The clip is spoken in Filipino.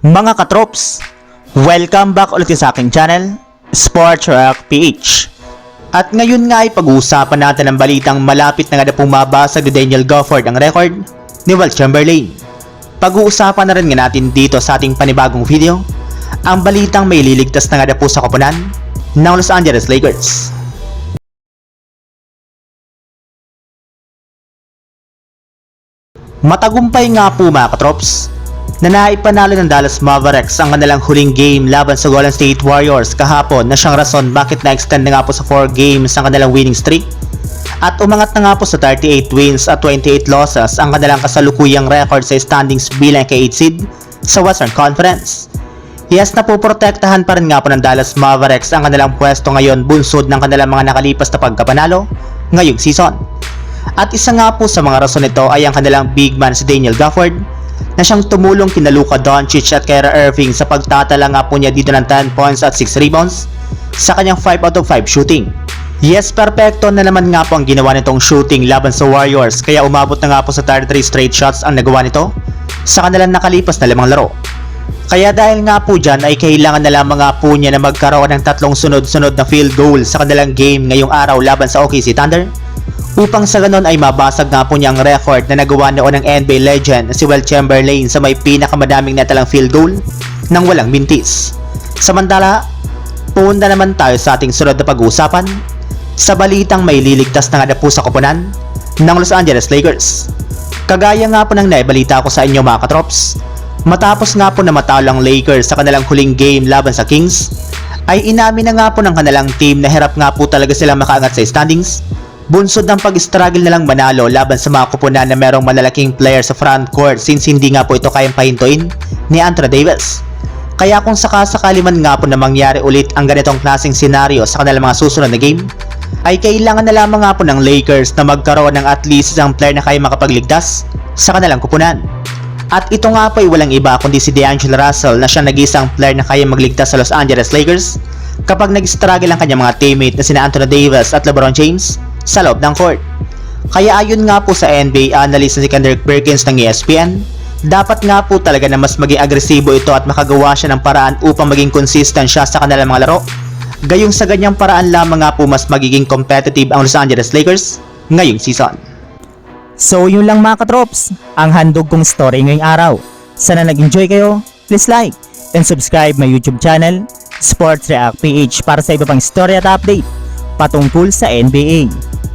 Mga katrops, welcome back ulit sa aking channel, Sports Rock PH. At ngayon nga ay pag-uusapan natin ang balitang malapit na nga na pumabasag ni Daniel Gofford ang record ni Will Chamberlain. Pag-uusapan na rin nga natin dito sa ating panibagong video, ang balitang may liligtas na nga na po sa koponan ng Los Angeles Lakers. Matagumpay nga po mga katrops na naipanalo ng Dallas Mavericks ang kanilang huling game laban sa Golden State Warriors kahapon na siyang rason bakit na-extend na nga po sa 4 games ang kanilang winning streak at umangat na nga po sa 38 wins at 28 losses ang kanilang kasalukuyang record sa standings bilang ka-8 seed sa Western Conference. Yes, napoprotektahan pa rin nga po ng Dallas Mavericks ang kanilang pwesto ngayon bunsod ng kanilang mga nakalipas na pagkapanalo ngayong season. At isa nga po sa mga rason nito ay ang kanilang big man si Daniel Gafford na siyang tumulong kina Luka Doncic at Kyra Irving sa pagtatala nga po niya dito ng 10 points at 6 rebounds sa kanyang 5 out of 5 shooting. Yes, perfecto na naman nga po ang ginawa nitong shooting laban sa Warriors kaya umabot na nga po sa 33 straight shots ang nagawa nito sa kanilang nakalipas na limang laro. Kaya dahil nga po dyan ay kailangan na lamang nga po niya na magkaroon ng tatlong sunod-sunod na field goal sa kanilang game ngayong araw laban sa OKC Thunder upang sa ganon ay mabasag nga po niya ang record na nagawa noon ng NBA legend na si Will Chamberlain sa may pinakamadaming natalang field goal nang walang mintis. Samantala, punta naman tayo sa ating sunod na pag-uusapan sa balitang may liligtas na nga na po sa koponan ng Los Angeles Lakers. Kagaya nga po ng naibalita ko sa inyo mga katrops, matapos nga po na matalo ang Lakers sa kanilang huling game laban sa Kings, ay inamin na nga po ng kanilang team na hirap nga po talaga silang makaangat sa standings bunsod ng pag-struggle na lang manalo laban sa mga kupunan na merong malalaking player sa front court since hindi nga po ito kayang pahintuin ni Anthony Davis. Kaya kung sakasakali man nga po na mangyari ulit ang ganitong klaseng senaryo sa kanilang mga susunod na game, ay kailangan na lamang nga po ng Lakers na magkaroon ng at least isang player na kaya makapagligtas sa kanilang kupunan. At ito nga po ay walang iba kundi si D'Angelo Russell na siyang nag-isang player na kaya magligtas sa Los Angeles Lakers kapag nag-struggle ang kanyang mga teammate na sina Anthony Davis at LeBron James sa loob ng court. Kaya ayon nga po sa NBA analyst na si Kendrick Perkins ng ESPN, dapat nga po talaga na mas maging agresibo ito at makagawa siya ng paraan upang maging consistent siya sa kanilang mga laro. Gayong sa ganyang paraan lamang nga po mas magiging competitive ang Los Angeles Lakers ngayong season. So yun lang mga katrops, ang handog kong story ngayong araw. Sana nag-enjoy kayo, please like and subscribe my YouTube channel, Sports React PH para sa iba pang story at update patungkol sa NBA.